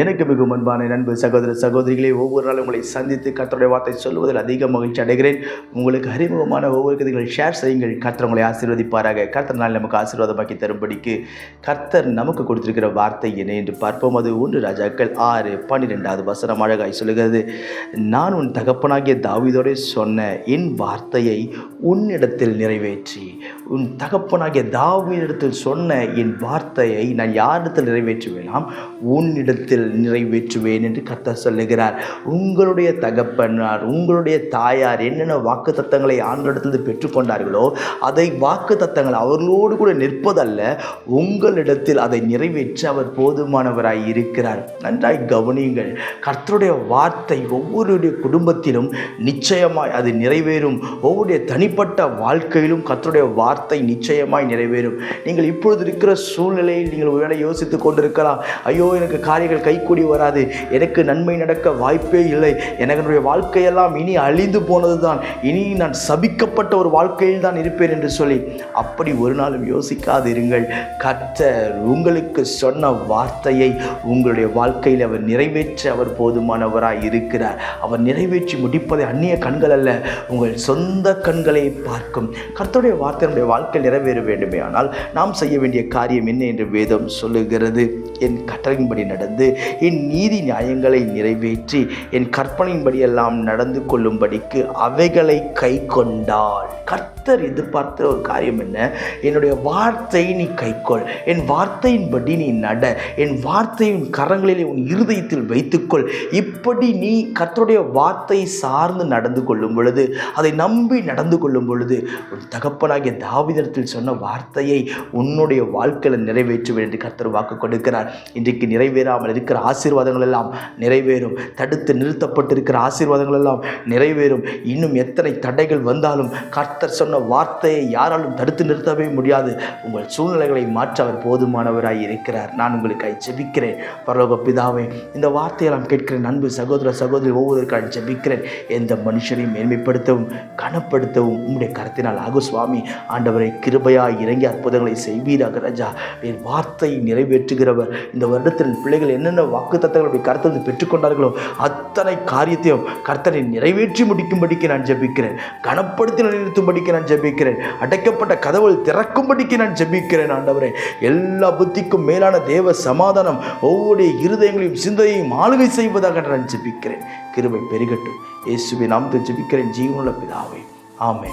எனக்கு மிகவும் அன்பான நண்பு சகோதர சகோதரிகளே ஒவ்வொரு நாளும் உங்களை சந்தித்து கத்தருடைய வார்த்தை சொல்வதில் அதிக மகிழ்ச்சி அடைகிறேன். உங்களுக்கு அறிமுகமான ஒவ்வொரு கதைகள் ஷேர் செய்யுங்கள். கர்த்தர் உங்களை ஆசீர்வதிப்பாராக. கர்த்தர் நாள் நமக்கு ஆசீர்வாதமாக்கி தரும்படிக்கு கர்த்தர் நமக்கு கொடுத்திருக்கிற வார்த்தை என்ன என்று பார்ப்போம். அது ஒன்று ராஜாக்கள் ஆறு பன்னிரெண்டாவது வசனம் அழகாய் சொல்லுகிறது. நான் உன் தகப்பனாகிய தாவிதோடு சொன்ன என் வார்த்தையை உன்னிடத்தில் நிறைவேற்றி உன் தகப்பனாகிய தாவீதிடத்தில் சொன்ன என் வார்த்தையை நான் யாரிடத்தில் நிறைவேற்றுவேனாம்? உன்னிடத்தில் நிறைவேற்றுவேன் என்று கர்த்தர் சொல்லுகிறார். உங்களுடைய தகப்பனார் உங்களுடைய தாயார் என்னென்ன வாக்கு தத்தங்களை ஆண்டிடத்தில் பெற்றுக்கொண்டார்களோ அதை வாக்கு தத்தங்கள் அவர்களோடு கூட நிற்பதல்ல உங்களிடத்தில் அதை நிறைவேற்ற அவர் போதுமானவராய் இருக்கிறார். நன்றாய் கவனியுங்கள். கர்த்தருடைய வார்த்தை ஒவ்வொருடைய குடும்பத்திலும் நிச்சயமாய் அது நிறைவேறும். ஒவ்வொருடைய தனிப்பட்ட வாழ்க்கையிலும் கர்த்தருடைய வார்த்தை நிச்சயமாய் நிறைவேறும். நீங்கள் இப்பொழுது இருக்கிற சூழ்நிலையில் நீங்கள் ஒருவேளை யோசித்து கொண்டிருக்கலாம். ஐயோ எனக்கு காரியங்கள் கைக்கூடி வராது. எனக்கு நன்மை நடக்க வாய்ப்பே இல்லை. எனக்கு என்னுடைய வாழ்க்கையெல்லாம் இனி அழிந்து போனது தான் இனி நான் சபிக்கப்பட்ட ஒரு வாழ்க்கையில் தான் இருப்பேன் என்று சொல்லி அப்படி ஒரு நாளும் யோசிக்காது இருங்கள் கர்த்தர் உங்களுக்கு சொன்ன வார்த்தையை உங்களுடைய வாழ்க்கையில் அவர் நிறைவேற்ற அவர் போதுமானவராக இருக்கிறார். அவர் நிறைவேற்றி முடிப்பதை அந்நிய கண்கள் அல்ல உங்கள் சொந்த கண்களை பார்க்கும். கர்த்தருடைய வார்த்தை நம்முடைய வாழ்க்கை நிறைவேற வேண்டுமே. ஆனால் நாம் செய்ய வேண்டிய காரியம் என்ன என்று வேதம் சொல்லுகிறது. என் கட்டளையின்படி நடந்து என் நீதி நியாயங்களை நிறைவேற்றி என் கற்பனையின்படியெல்லாம் நடந்து கொள்ளும்படிக்கு அவைகளை கை கொண்டாள். கர்த்தர் எதிர்பார்த்த ஒரு காரியம் என்ன? என்னுடைய வார்த்தை நீ கைக்கொள் என் வார்த்தையின்படி நீ நட. என் வார்த்தையின் கரங்களிலே உன் இருதயத்தில் வைத்துக்கொள். இப்படி நீ கர்த்தருடைய வார்த்தை சார்ந்து நடந்து கொள்ளும் பொழுது அதை நம்பி நடந்து கொள்ளும் பொழுது உன் தகப்பனாகிய தாவிதத்தில் சொன்ன வார்த்தையை உன்னுடைய வாழ்க்கையில் நிறைவேற்றுவேன் என்று கர்த்தர் வாக்கு கொடுக்கிறார். இன்றைக்கு நிறைவேறாமல் இருக்கிற ஆசீர்வாதங்கள் எல்லாம் நிறைவேறும். தடுத்து நிறுத்தப்பட்டிருக்கிற ஆசீர்வாதங்கள் எல்லாம் நிறைவேறும். இன்னும் எத்தனை தடைகள் வந்தாலும் கர்த்தர் சொன்ன வார்த்தையை யாராலும் தடுத்து நிறுத்தவே முடியாது. உங்கள் சூழ்நிலைகளை மாற்ற அவர் போதுமானவராய் இருக்கிறார். நான் உங்களுக்காக ஜெபிக்கிறேன். பரலோக பிதாவே இந்த வார்த்தையெல்லாம் கேட்கிறேன் நண்பு சகோதர சகோதரி ஒவ்வொருக்காக ஜெபிக்கிறேன். எந்த மனுஷனையும் மேன்மைப்படுத்தவும் கனப்படுத்தவும் உங்களுடைய கருத்தினால் ஆகு சுவாமி. ஆண்டவரை கிருபையாய் இறங்கி அற்புதங்களை செய்வீராக ராஜா. என் வார்த்தை நிறைவேற்றுகிறவர். இந்த வருடத்தில் பிள்ளைகள் என்ன என்னென்ன வாக்கு தத்தங்களுடைய கருத்தை பெற்றுக்கொண்டார்களோ அத்தனை காரியத்தையும் கர்த்தரை நிறைவேற்றி முடிக்கும்படிக்கு நான் ஜெபிக்கிறேன். கனப்படுத்தி நிலைநிறுத்தும்படிக்கு நான் ஜெபிக்கிறேன். அடைக்கப்பட்ட கதவுகள் திறக்கும்படிக்கு நான் ஜெபிக்கிறேன் ஆண்டவரே. எல்லா புத்திக்கும் மேலான தேவ சமாதானம் ஒவ்வொரு இருதயங்களையும் சிந்தையையும் ஆளுகை செய்வதாக நான் ஜெபிக்கிறேன். கிருபை பெருகட்டும். இயேசுவை நாம் ஜெபிக்கிறேன். ஜீவனுள்ள பிதாவை. ஆமே